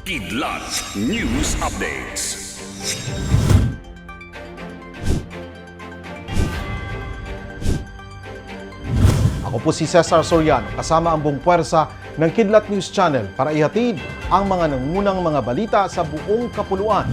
Kidlat News Updates. Ako po si Cesar Soriano kasama ang buong puwersa ng Kidlat News Channel para ihatid ang mga nangunang mga balita sa buong kapuluan.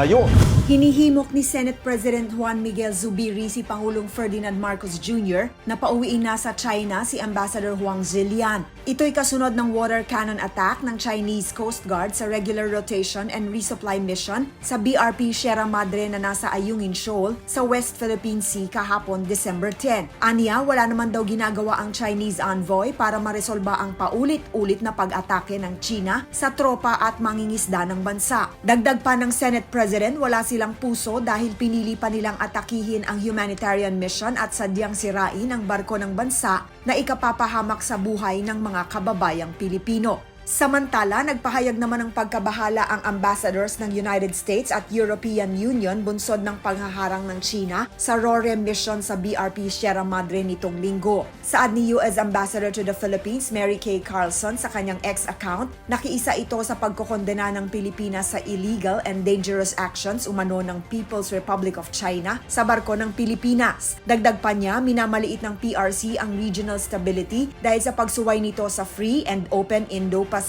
Ngayon, Hinihimok ni Senate President Juan Miguel Zubiri si Pangulong Ferdinand Marcos Jr. na pauwiin na sa China si Ambassador Huang Zilian. Ito'y kasunod ng water cannon attack ng Chinese Coast Guard sa regular rotation and resupply mission sa BRP Sierra Madre na nasa Ayungin Shoal sa West Philippine Sea kahapon December 10. Aniya, wala naman daw ginagawa ang Chinese envoy para maresolba ang paulit-ulit na pag-atake ng China sa tropa at mangingisda ng bansa. Dagdag pa ng Senate President, wala silang puso dahil pinili pa nilang atakihin ang humanitarian mission at sadyang sirain ang barko ng bansa na ikapapahamak sa buhay ng mga kababayang Pilipino. Samantala, nagpahayag naman ng pagkabahala ang ambassadors ng United States at European Union bunsod ng panghaharang ng China sa RORE mission sa BRP Sierra Madre nitong linggo. Saad ni US Ambassador to the Philippines Mary Kay Carlson sa kanyang ex-account, nakiisa ito sa pagkokondena ng Pilipinas sa illegal and dangerous actions umano ng People's Republic of China sa barko ng Pilipinas. Dagdag pa niya, minamaliit ng PRC ang regional stability dahil sa pagsuway nito sa free and open Indo-Pacific.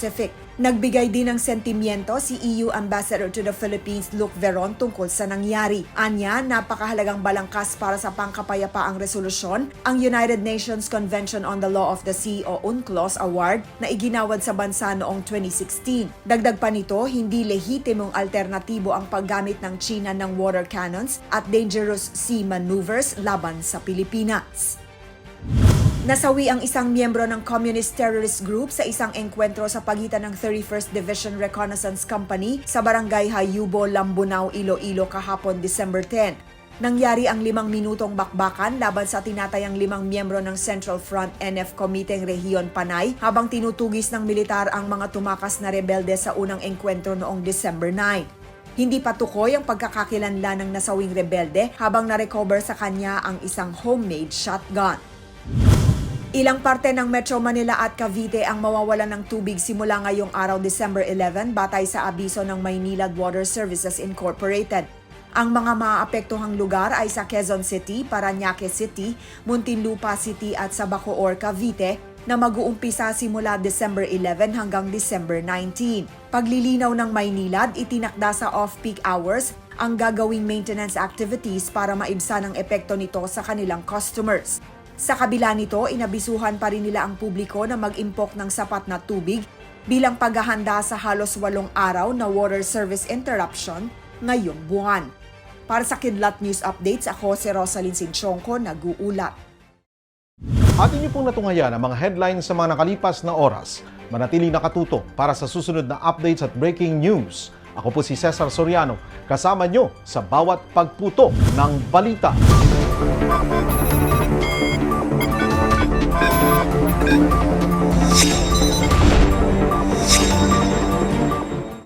Nagbigay din ng sentimiento si EU Ambassador to the Philippines Luke Veron tungkol sa nangyari. Anya, napakahalagang balangkas para sa pangkapayapaang resolusyon ang United Nations Convention on the Law of the Sea o UNCLOS Award na iginawad sa bansa noong 2016. Dagdag pa nito, hindi lehitimong alternatibo ang paggamit ng China ng water cannons at dangerous sea maneuvers laban sa Pilipinas. Nasawi ang isang miyembro ng Communist Terrorist Group sa isang engkwentro sa pagitan ng 31st Division Reconnaissance Company sa Barangay Hayubo, Lambunao, Iloilo kahapon December 10. Nangyari ang limang minutong bakbakan laban sa tinatayang limang miyembro ng Central Front NF Committee Rehiyon Panay habang tinutugis ng militar ang mga tumakas na rebelde sa unang engkwentro noong December 9. Hindi patukoy ang pagkakakilanlan ng nasawing rebelde habang narecover sa kanya ang isang homemade shotgun. Ilang parte ng Metro Manila at Cavite ang mawawalan ng tubig simula ngayong araw December 11 batay sa abiso ng Maynilad Water Services Incorporated. Ang mga maapektuhang lugar ay sa Quezon City, Parañaque City, Muntinlupa City at sa Bacoor, Cavite na mag-uumpisa simula December 11 hanggang December 19. Paglilinaw ng Maynilad, itinakda sa off-peak hours ang gagawing maintenance activities para maibsan ang epekto nito sa kanilang customers. Sa kabila nito, inabisuhan pa rin nila ang publiko na mag-impok ng sapat na tubig bilang paghahanda sa halos walong araw na water service interruption ngayong buwan. Para sa Kidlat News Updates, ako si Rosalyn Sinchonko, nag-uulat. atin niyo pong natungayan ang mga headlines sa mga nakalipas na oras. Manatili nakatuto para sa susunod na updates at breaking news. Ako po si Cesar Soriano, kasama nyo sa bawat pagputo ng balita.